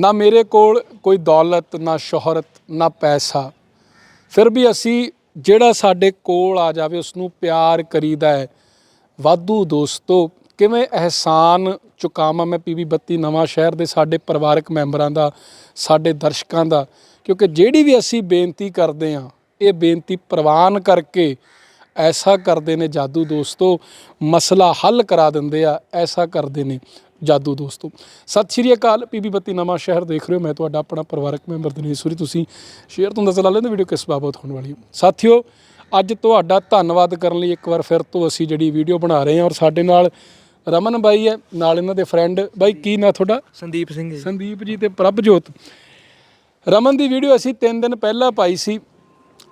ਨਾ ਮੇਰੇ ਕੋਲ ਕੋਈ ਦੌਲਤ, ਨਾ ਸ਼ੋਹਰਤ, ਨਾ ਪੈਸਾ। ਫਿਰ ਵੀ ਅਸੀਂ ਜਿਹੜਾ ਸਾਡੇ ਕੋਲ ਆ ਜਾਵੇ ਉਸ ਨੂੰ ਪਿਆਰ ਕਰੀਦਾ ਹੈ। ਵਾਧੂ ਦੋਸਤੋ, ਕਿਵੇਂ ਅਹਿਸਾਨ ਚੁਕਾਵਾਂ ਮੈਂ ਪੀਵੀ 32 ਨਵਾਂ ਸ਼ਹਿਰ ਦੇ ਸਾਡੇ ਪਰਿਵਾਰਕ ਮੈਂਬਰਾਂ ਦਾ, ਸਾਡੇ ਦਰਸ਼ਕਾਂ ਦਾ? ਕਿਉਂਕਿ ਜਿਹੜੀ ਵੀ ਅਸੀਂ ਬੇਨਤੀ ਕਰਦੇ ਹਾਂ, ਇਹ ਬੇਨਤੀ ਪ੍ਰਵਾਨ ਕਰਕੇ ਐਸਾ ਕਰਦੇ ਨੇ ਜਾਦੂ ਦੋਸਤੋ, ਮਸਲਾ ਹੱਲ ਕਰਾ ਦਿੰਦੇ ਆ, ਐਸਾ ਕਰਦੇ ਨੇ। ਜਾਦੂ ਦੋਸਤੋ। ਸਤਿ ਸ਼੍ਰੀ ਅਕਾਲ ਪੀਬੀ 32 ਨਵਾਂ ਸ਼ਹਿਰ ਦੇਖ ਰਹੇ ਹੋ। ਮੈਂ ਤੁਹਾਡਾ ਆਪਣਾ ਪਰਿਵਾਰਕ ਮੈਂਬਰ ਦਿਨੇਸ਼ ਸੂਰੀ। ਤੁਸੀਂ ਸ਼ੇਅਰ ਤੋਂ ਦੱਸ ਲਾ ਲੈਂਦੇ ਵੀਡੀਓ ਕਿਸ ਬਾਬਤ ਹੋਣ ਵਾਲੀ ਹੈ। ਸਾਥੀਓ ਅੱਜ ਤੁਹਾਡਾ ਧੰਨਵਾਦ ਕਰਨ ਲਈ ਇੱਕ ਵਾਰ ਫਿਰ ਤੋਂ ਅਸੀਂ ਜਿਹੜੀ ਵੀਡੀਓ ਬਣਾ ਰਹੇ ਹਾਂ ਔਰ ਸਾਡੇ ਨਾਲ ਰਮਨ ਬਾਈ ਹੈ ਨਾਲ ਇਹਨਾਂ ਦੇ ਫਰੈਂਡ ਬਾਈ ਕੀ ਨਾਂ ਤੁਹਾਡਾ? ਸੰਦੀਪ ਸਿੰਘ ਜੀ। ਸੰਦੀਪ ਜੀ ਤੇ ਪ੍ਰਭਜੋਤ। ਰਮਨ ਦੀ ਵੀਡੀਓ ਅਸੀਂ 3 ਦਿਨ ਪਹਿਲਾਂ ਪਾਈ ਸੀ।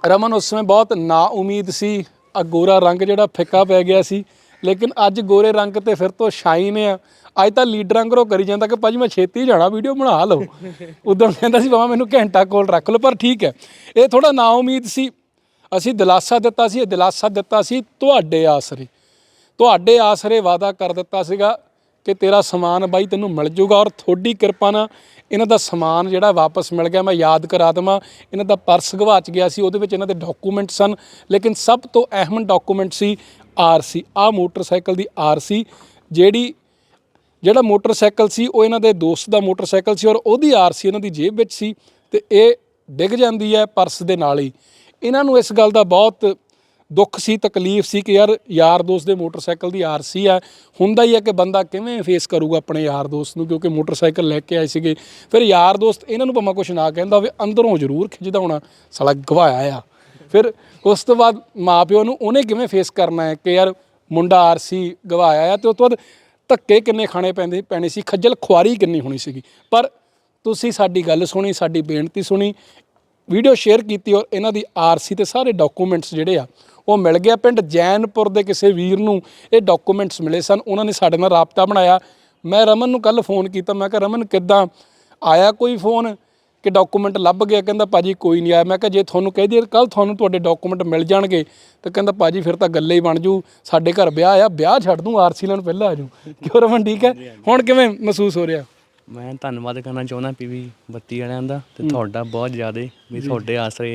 ਰਮਨ ਉਸ ਸਮੇਂ ਬਹੁਤ ਨਾ ਉਮੀਦ ਸੀ। ਆ ਗੋਰਾ ਰੰਗ ਜਿਹੜਾ ਫਿੱਕਾ ਪੈ ਗਿਆ ਸੀ। ਲੇਕਿਨ ਅੱਜ ਗੋਰੇ ਰੰਗ ਤੇ ਫਿਰ ਤੋਂ ਸ਼ਾਈਨ ਆ। ਅੱਜ ਤਾਂ ਲੀਡਰਾਂ ਘਰੋਂ ਕਰੀ ਜਾਂਦਾ ਕਿ ਭਾਜੀ ਮੈਂ ਛੇਤੀ ਜਾਣਾ ਵੀਡੀਓ ਬਣਾ ਲਓ। ਉਦੋਂ ਕਹਿੰਦਾ ਸੀ, ਬਾਬਾ, ਮੈਨੂੰ ਘੰਟਾ ਕੋਲ ਰੱਖ ਲਓ। ਪਰ ਠੀਕ ਹੈ, ਇਹ ਥੋੜਾ ਨਾ ਉਮੀਦ ਸੀ। ਅਸੀਂ ਦਿਲਾਸਾ ਦਿੱਤਾ ਸੀ, ਇਹ ਦਿਲਾਸਾ ਦਿੱਤਾ ਸੀ ਤੁਹਾਡੇ ਆਸਰੇ। ਤੁਹਾਡੇ ਆਸਰੇ ਵਾਅਦਾ ਕਰ ਦਿੱਤਾ ਸੀਗਾ। ਕਿ ਤੇਰਾ ਸਮਾਨ ਬਾਈ ਤੈਨੂੰ ਮਿਲ ਜੂਗਾ ਔਰ ਤੁਹਾਡੀ ਕਿਰਪਾ ਨਾਲ ਇਹਨਾਂ ਦਾ ਸਮਾਨ ਜਿਹੜਾ ਵਾਪਸ ਮਿਲ ਗਿਆ, ਮੈਂ ਯਾਦ ਕਰਾ ਦੇਵਾਂ। ਇਹਨਾਂ ਦਾ ਪਰਸ ਗਵਾਚ ਗਿਆ ਸੀ, ਉਹਦੇ ਵਿੱਚ ਇਹਨਾਂ ਦੇ ਡਾਕੂਮੈਂਟ ਸਨ। ਲੇਕਿਨ ਸਭ ਤੋਂ ਅਹਿਮ ਡਾਕੂਮੈਂਟ ਸੀ ਆਰਸੀ ਆ ਮੋਟਰਸਾਈਕਲ ਦੀ ਆਰਸੀ ਜਿਹੜੀ, ਜਿਹੜਾ ਮੋਟਰਸਾਈਕਲ ਸੀ, ਉਹ ਇਹਨਾਂ ਦੇ ਦੋਸਤ ਦਾ ਮੋਟਰਸਾਈਕਲ ਸੀ ਔਰ ਉਹਦੀ ਆਰਸੀ ਇਹਨਾਂ ਦੀ ਜੇਬ ਵਿੱਚ ਸੀ ਤੇ ਇਹ ਡਿੱਗ ਜਾਂਦੀ ਹੈ ਪਰਸ ਦੇ ਨਾਲ ਹੀ। ਇਹਨਾਂ ਨੂੰ ਇਸ ਗੱਲ ਦਾ ਬਹੁਤ ਦੁੱਖ ਸੀ, ਤਕਲੀਫ ਸੀ ਕਿ ਯਾਰ ਯਾਰ ਦੋਸਤ ਦੇ ਮੋਟਰਸਾਈਕਲ ਦੀ ਆਰਸੀ ਆ ਹੁੰਦਾ ਹੀ ਹੈ ਕਿ ਬੰਦਾ ਕਿਵੇਂ ਫੇਸ ਕਰੂਗਾ ਆਪਣੇ ਯਾਰ ਦੋਸਤ ਨੂੰ, ਕਿਉਂਕਿ ਮੋਟਰਸਾਈਕਲ ਲੈ ਕੇ ਆਏ ਸੀਗੇ। ਫਿਰ ਯਾਰ ਦੋਸਤ ਇਹਨਾਂ ਨੂੰ ਭਾਵੇਂ ਕੁਝ ਨਾ ਕਹਿੰਦਾ ਹੋਵੇ, ਅੰਦਰੋਂ ਜ਼ਰੂਰ ਖਿੱਚਦਾ ਹੋਣਾ ਸਾਲਾ ਗਵਾਇਆ ਆ। ਫਿਰ ਉਸ ਤੋਂ ਬਾਅਦ ਮਾਪਿਓ ਨੂੰ ਉਹਨੇ ਕਿਵੇਂ ਫੇਸ ਕਰਨਾ ਹੈ ਕਿ ਯਾਰ ਮੁੰਡਾ ਆਰਸੀ ਗਵਾਇਆ ਆ, ਤੇ ਉਸ ਤੋਂ ਬਾਅਦ ਧੱਕੇ ਕਿੰਨੇ ਖਾਣੇ ਪੈਂਦੇ, ਪੈਣੇ ਸੀ, ਖੱਜਲ ਖੁਆਰੀ ਕਿੰਨੀ ਹੋਣੀ ਸੀਗੀ। ਪਰ ਤੁਸੀਂ ਸਾਡੀ ਗੱਲ ਸੁਣੀ, ਸਾਡੀ ਬੇਨਤੀ ਸੁਣੀ ਵੀਡੀਓ ਸ਼ੇਅਰ ਕੀਤੀ ਔਰ ਇਹਨਾਂ ਦੀ ਆਰਸੀ ਤੇ ਸਾਰੇ ਡਾਕੂਮੈਂਟਸ ਜਿਹੜੇ ਆ ਉਹ ਮਿਲ ਗਿਆ ਪਿੰਡ ਜੈਨਪੁਰ ਦੇ ਕਿਸੇ ਵੀਰ ਨੂੰ ਇਹ ਡਾਕੂਮੈਂਟਸ ਮਿਲੇ ਸਨ। ਉਹਨਾਂ ਨੇ ਸਾਡੇ ਨਾਲ ਰਾਬਤਾ ਬਣਾਇਆ। ਮੈਂ ਰਮਨ ਨੂੰ ਕੱਲ ਫੋਨ ਕੀਤਾ। ਮੈਂ ਕਿਹਾ ਰਮਨ ਕਿੱਦਾਂ? ਆਇਆ ਕੋਈ ਫੋਨ ਕਿ ਡਾਕੂਮੈਂਟ ਲੱਭ ਗਿਆ? ਕਹਿੰਦਾ ਭਾਜੀ ਕੋਈ ਨਹੀਂ ਆਇਆ। ਮੈਂ ਕਿਹਾ ਜੇ ਤੁਹਾਨੂੰ ਕਹਿ ਦਈਏ ਕੱਲ ਤੁਹਾਨੂੰ ਤੁਹਾਡੇ ਡਾਕੂਮੈਂਟ ਮਿਲ ਜਾਣਗੇ ਤਾਂ ਕਹਿੰਦਾ ਭਾਜੀ ਫਿਰ ਤਾਂ ਗੱਲੇ ਹੀ ਬਣ ਜੂ। ਸਾਡੇ ਘਰ ਵਿਆਹ ਆ ਵਿਆਹ ਛੱਡ ਦੂੰ ਆਰਸੀ ਲੈਣ ਪਹਿਲਾਂ ਆ ਜੂ। ਕਿਉਂ ਰਮਨ ਠੀਕ ਹੈ? ਹੁਣ ਕਿਵੇਂ ਮਹਿਸੂਸ ਹੋ ਰਿਹਾ? ਮੈਂ ਧੰਨਵਾਦ ਕਰਨਾ ਚਾਹੁੰਦਾ ਪੀਵੀ 32 ਵਾਲਿਆਂ ਦਾ ਤੇ ਤੁਹਾਡਾ ਬਹੁਤ ਜ਼ਿਆਦਾ ਵੀ ਤੁਹਾਡੇ ਆਸਰੇ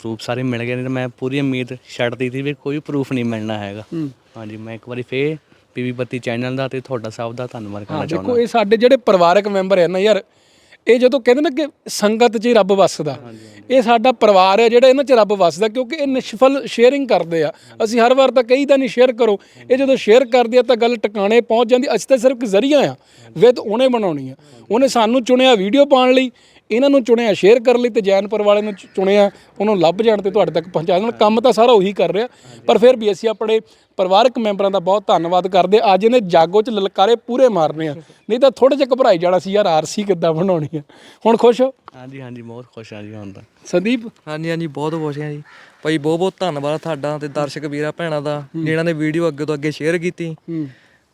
ਪ੍ਰੂਫ ਸਾਰੇ ਮਿਲ ਗਏ ਨੇ ਤੇ ਮੈਂ ਪੂਰੀ ਉਮੀਦ ਛੱਡਦੀ ਸੀ ਵੀ ਕੋਈ ਪ੍ਰੂਫ ਨਹੀਂ ਮਿਲਣਾ ਹੈਗਾ। ਹਾਂਜੀ ਮੈਂ ਇੱਕ ਵਾਰੀ ਫੇਰ ਪੀਵੀ 32 ਚੈਨਲ ਦਾ ਤੇ ਤੁਹਾਡਾ ਸਭ ਦਾ ਧੰਨਵਾਦ ਕਰਨਾ ਚਾਹੁੰਦਾ ਦੇਖੋ ਇਹ ਸਾਡੇ ਜਿਹੜੇ ਪਰਿਵਾਰਕ ਮੈਂਬਰ ਹੈ ਨਾ ਯਾਰ ਇਹ ਜਦੋਂ ਕਹਿੰਦੇ ਨਾ ਕਿ ਸੰਗਤ 'ਚ ਹੀ ਰੱਬ ਵੱਸਦਾ ਇਹ ਸਾਡਾ ਪਰਿਵਾਰ ਹੈ ਜਿਹੜਾ ਇਹਨਾਂ 'ਚ ਰੱਬ ਵੱਸਦਾ ਕਿਉਂਕਿ ਇਹ ਨਿਸ਼ਫਲ ਸ਼ੇਅਰਿੰਗ ਕਰਦੇ ਆ। ਅਸੀਂ ਹਰ ਵਾਰ ਤਾਂ ਕਹੀਦਾ ਨਹੀਂ ਸ਼ੇਅਰ ਕਰੋ। ਇਹ ਜਦੋਂ ਸ਼ੇਅਰ ਕਰਦੇ ਆ ਤਾਂ ਗੱਲ ਟਿਕਾਣੇ ਪਹੁੰਚ ਜਾਂਦੀ ਅਸੀਂ ਤਾਂ ਸਿਰਫ ਇੱਕ ਜ਼ਰੀਆ ਆ। ਵਿਦ ਉਹਨੇ ਬਣਾਉਣੀ ਆ। ਉਹਨੇ ਸਾਨੂੰ ਚੁਣਿਆ ਵੀਡੀਓ ਪਾਉਣ ਲਈ। ਇਹਨਾਂ ਨੂੰ ਚੁਣਿਆ ਸ਼ੇਅਰ ਕਰਨ ਲਈ ਤੇ ਜੈਨਪੁਰ ਵਾਲੇ ਨੂੰ ਚੁਣਿਆ ਉਹਨੂੰ ਲੱਭ ਜਾਣ ਤੇ ਤੁਹਾਡੇ ਤੱਕ ਪਹੁੰਚਾ ਦੇਣ। ਕੰਮ ਤਾਂ ਸਾਰਾ ਉਹੀ ਕਰ ਰਿਹਾ। ਪਰ ਫਿਰ ਵੀ ਅਸੀਂ ਆਪਣੇ ਪਰਿਵਾਰਕ ਮੈਂਬਰਾਂ ਦਾ ਬਹੁਤ ਧੰਨਵਾਦ ਕਰਦੇ ਅੱਜ ਇਹਨੇ ਜਾਗੋ 'ਚ ਲਲਕਾਰੇ ਪੂਰੇ ਮਾਰਨੇ ਆ। ਨਹੀਂ ਤਾਂ ਥੋੜੇ ਜਿਹਾ ਘਬਰਾਈ ਜਾਣਾ ਸੀ ਯਾਰ ਆਰਸੀ ਕਿੱਦਾਂ ਬਣਾਉਣੀ ਆ? ਹੁਣ ਖੁਸ਼ ਹੋ? ਹਾਂਜੀ ਹਾਂਜੀ ਬਹੁਤ ਖੁਸ਼ ਹਾਂ ਜੀ ਹੁਣ ਤਾਂ। ਸੰਦੀਪ? ਹਾਂਜੀ ਹਾਂਜੀ ਬਹੁਤ ਖੁਸ਼ ਹਾਂ ਜੀ। ਭਾਈ ਬਹੁਤ ਬਹੁਤ ਧੰਨਵਾਦ ਤੁਹਾਡਾ ਤੇ ਦਰਸ਼ਕ ਵੀਰਾਂ ਭੈਣਾਂ ਦਾ ਜਿਨ੍ਹਾਂ ਨੇ ਵੀਡੀਓ ਅੱਗੇ ਤੋਂ ਅੱਗੇ ਸ਼ੇਅਰ ਕੀਤੀ।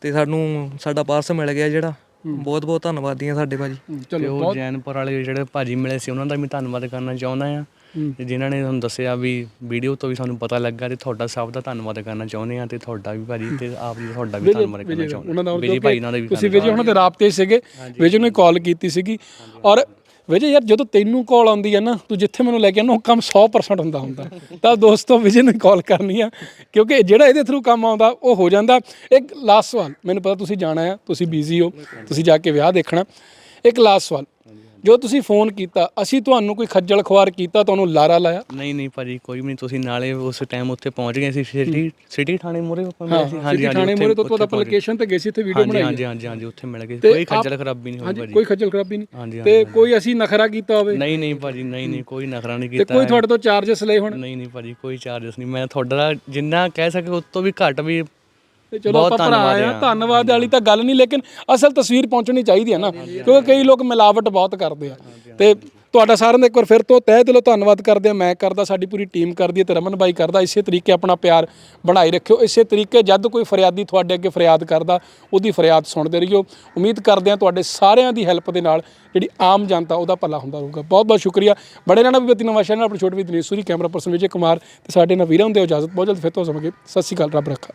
ਤੇ ਸਾਨੂੰ ਸਾਡਾ ਪਾਰਸ ਮਿਲ ਗਿਆ ਜਿਹੜਾ। ਬਹੁਤ ਬਹੁਤ ਧੰਨਵਾਦੀਆਂ ਸਾਡੇ ਭਾਜੀ। ਤੇ ਚਲੋ ਉਹ ਜੈਨਪੁਰ ਵਾਲੇ ਜਿਹੜੇ ਭਾਜੀ ਮਿਲੇ ਸੀ ਉਹਨਾਂ ਦਾ ਵੀ ਧੰਨਵਾਦ ਕਰਨਾ ਚਾਹੁੰਦਾ ਆ ਤੇ ਜਿਨ੍ਹਾਂ ਨੇ ਤੁਹਾਨੂੰ ਦੱਸਿਆ ਵੀ ਵੀਡੀਓ ਤੋਂ ਵੀ ਸਾਨੂੰ ਪਤਾ ਲੱਗਾ ਤੇ ਤੁਹਾਡਾ ਸਭ ਦਾ ਧੰਨਵਾਦ ਕਰਨਾ ਚਾਹੁੰਦੇ ਆ ਤੇ ਤੁਹਾਡਾ ਵੀ ਭਾਜੀ ਤੇ ਆਪ ਜੀ ਤੁਹਾਡਾ ਵੀ ਧੰਨਵਾਦ ਕਰਨਾ ਉਹਨਾਂ ਚਾਹੁੰਦਾ ਦਾ ਵਿਜੇ ਭਾਈ ਨਾਲ ਵੀ ਤੁਸੀਂ ਵਿਜੇ ਉਹਨਾਂ ਦੇ ਰਾਬਤੇ ਸੀਗੇ ਵਿਜੇ ਨੂੰ ਕਾਲ ਕੀਤੀ ਸੀਗੀ। ਔਰ ਵਿਜੇ ਯਾਰ ਜਦੋਂ ਤੈਨੂੰ ਕਾਲ ਆਉਂਦੀ ਹੈ ਨਾ, ਤੂੰ ਜਿੱਥੇ ਮੈਨੂੰ ਲੈ ਕੇ ਆਉਂਦਾ, ਉਹ ਕੰਮ 100% ਹੁੰਦਾ ਹੁੰਦਾ। ਤਾਂ ਦੋਸਤੋ, ਵਿਜੇ ਨੂੰ ਕਾਲ ਕਰਨੀ ਆ, ਕਿਉਂਕਿ ਜਿਹੜਾ ਇਹਦੇ ਥਰੂ ਕੰਮ ਆਉਂਦਾ, ਉਹ ਹੋ ਜਾਂਦਾ। ਇੱਕ ਲਾਸਟ ਸਵਾਲ, ਮੈਨੂੰ ਪਤਾ ਤੁਸੀਂ ਜਾਣਾ ਆ, ਤੁਸੀਂ ਬਿਜ਼ੀ ਹੋ, ਤੁਸੀਂ ਜਾ ਕੇ ਵਿਆਹ ਦੇਖਣਾ। ਇੱਕ ਲਾਸਟ ਸਵਾਲ ਜੋ ਤੁਸੀਂ ਫੋਨ ਕੀਤਾ ਅਸੀਂ ਤੁਹਾਨੂੰ ਕੋਈ ਖੱਜਲ ਖਵਾਰ ਕੀਤਾ ਤੁਹਾਨੂੰ ਲਾਰਾ ਲਾਇਆ? ਨਹੀਂ ਨਹੀਂ ਭਾਜੀ ਕੋਈ ਵੀ ਨਹੀਂ ਤੁਸੀਂ ਨਾਲੇ ਉਸ ਟਾਈਮ ਉੱਥੇ ਪਹੁੰਚ ਗਏ ਸੀ ਸਿਟੀ ਸਿਟੀ ਥਾਣੇ ਮੂਹਰੇ ਆਪਾਂ ਮਿਲੇ ਸੀ? ਹਾਂਜੀ ਥਾਣੇ ਮੂਹਰੇ ਤੋਂ ਤੁਹਾਡਾ ਐਪਲੀਕੇਸ਼ਨ ਤੇ ਗਏ ਸੀ ਇੱਥੇ ਵੀਡੀਓ ਬਣਾਈ ਹਾਂਜੀ ਹਾਂਜੀ ਹਾਂਜੀ ਉੱਥੇ ਮਿਲ ਗਏ। ਕੋਈ ਖੱਜਲ ਖਰਾਬੀ ਨਹੀਂ ਹੋਈ ਭਾਜੀ। ਕੋਈ ਖੱਜਲ ਖਰਾਬੀ ਨਹੀਂ। ਤੇ ਕੋਈ ਅਸੀਂ ਨਖਰਾ ਕੀਤਾ ਹੋਵੇ? ਨਹੀਂ ਨਹੀਂ ਭਾਜੀ ਨਹੀਂ ਨਹੀਂ ਕੋਈ ਨਖਰਾ ਨਹੀਂ ਕੀਤਾ ਤੇ ਕੋਈ ਤੁਹਾਡੇ ਤੋਂ ਚਾਰजेस ਲਏ ਹੁਣ? ਨਹੀਂ ਨਹੀਂ ਭਾਜੀ ਕੋਈ ਚਾਰजेस ਨਹੀਂ। ਮੈਂ ਤੁਹਾਡਾ ਜਿੰਨਾ ਕਹਿ ਸਕੇ ਉਸ ਤੋਂ ਵੀ ਘੱਟ ਵੀ ਤੇ ਚਲੋ ਬਹੁਤ ਆਪਾਂ ਭਰਾ ਧੰਨਵਾਦ ਆ। ਧੰਨਵਾਦ ਵਾਲੀ ਤਾਂ ਗੱਲ ਨਹੀਂ ਲੇਕਿਨ ਅਸਲ ਤਸਵੀਰ ਪਹੁੰਚਣੀ ਚਾਹੀਦੀ ਹੈ ਨਾ ਕਿਉਂਕਿ ਕਈ ਲੋਕ ਮਿਲਾਵਟ ਬਹੁਤ ਕਰਦੇ ਆ। ਤੇ ਤੁਹਾਡਾ ਸਾਰਿਆਂ ਦਾ ਇੱਕ ਵਾਰ ਫਿਰ ਤੋਂ ਤਹਿ ਦਿਲੋਂ ਧੰਨਵਾਦ ਕਰਦੇ ਆ। ਮੈਂ ਕਰਦਾ ਸਾਡੀ ਪੂਰੀ ਟੀਮ ਕਰਦੀ ਹੈ ਤੇ ਰਮਨ ਬਾਈ ਕਰਦਾ ਇਸੇ ਤਰੀਕੇ ਆਪਣਾ ਪਿਆਰ ਬਣਾਈ ਰੱਖਿਓ। ਇਸੇ ਤਰੀਕੇ ਜਦ ਕੋਈ ਫਰਿਆਦੀ ਤੁਹਾਡੇ ਅੱਗੇ ਫਰਿਆਦ ਕਰਦਾ ਉਹਦੀ ਫਰਿਆਦ ਸੁਣਦੇ ਰਹੀਓ। ਉਮੀਦ ਕਰਦੇ ਆ ਤੁਹਾਡੇ ਸਾਰਿਆਂ ਦੀ ਹੈਲਪ ਦੇ ਨਾਲ ਜਿਹੜੀ ਆਮ ਜਨਤਾ ਉਹਦਾ ਭਲਾ ਹੁੰਦਾ ਰਹੂਗਾ। ਬਹੁਤ ਬਹੁਤ ਸ਼ੁਕਰੀਆ। ਬੜੇ ਰਹਿਣਾ ਵੀ ਬਤੀ ਨਵਾਂ ਸ਼ਹਿਰ ਨਾਲ ਆਪਣੀ ਛੋਟੀ ਵੀ ਦਿਨੇਸ਼ ਸੂਰੀ ਕੈਮਰਾ ਪਰਸਨ ਵਿਜੇ ਕੁਮਾਰ ਤੇ ਸਾਡੇ ਨਾਲ ਵੀਰਾਂ ਹੁੰਦੇ ਇਜਾਜ਼ਤ ਬਹੁਤ ਜਲਦ ਫਿਰ ਤੋਂ ਸਮਗੇ ਸਤਿ ਸ਼੍ਰੀ ਅਕਾਲ ਰੱਬ ਰੱਖਾ।